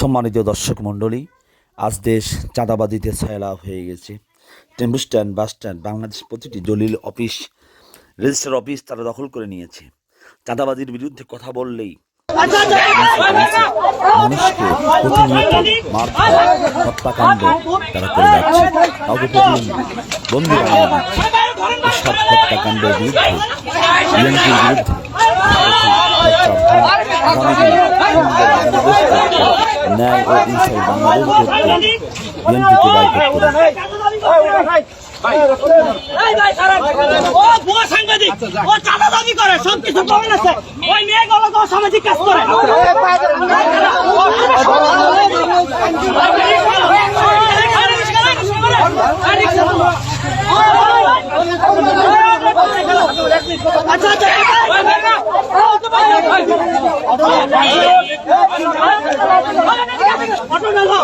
সম্মানিত দর্শক মণ্ডলী, আজ দেশ চাঁদাবাদিতে ছায়লা হয়ে গেছে। Tempo stand, bus stand, Bangladesh প্রতিটি দলিল অফিস, রেজিস্টার অফিস তারা দখল করে নিয়েছে। চাঁদাবাদির বিরুদ্ধে কথা বললেই মানুষকে হত্যাকাণ্ড তারা করে যাচ্ছে। ন্যায় ও ইনসাফ বাংলাদেশ করতে বিএনপিকে বাইক করে এই ভাই, খারাপ। ও ভুয়া সাংবাদিক। ও চাঁদা দাবি করে, সবকিছু প্রমাণ আছে। ওই মেয়েগুলো তো সামাজিক কাজ করে। আচ্ছা আচ্ছা অটো নাও আচ্ছা তুই কি কথা না তোরা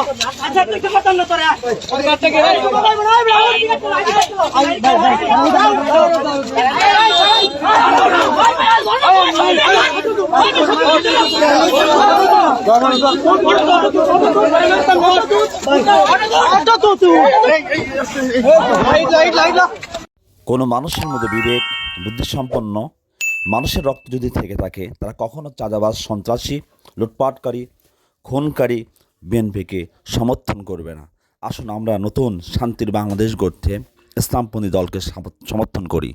কোনো মানুষের মধ্যে বিবেক বুদ্ধিসম্পন্ন মানুষের রক্ত যদি থেকে থাকে, তারা কখনো চাঁদাবাজ, সন্ত্রাসী, লুটপাটকারী, খুনকারী বিএনপিকে সমর্থন করবে না। আসুন আমরা নতুন শান্তির বাংলাদেশ গড়তে ইসলামপন্থী দলকে সমর্থন করি।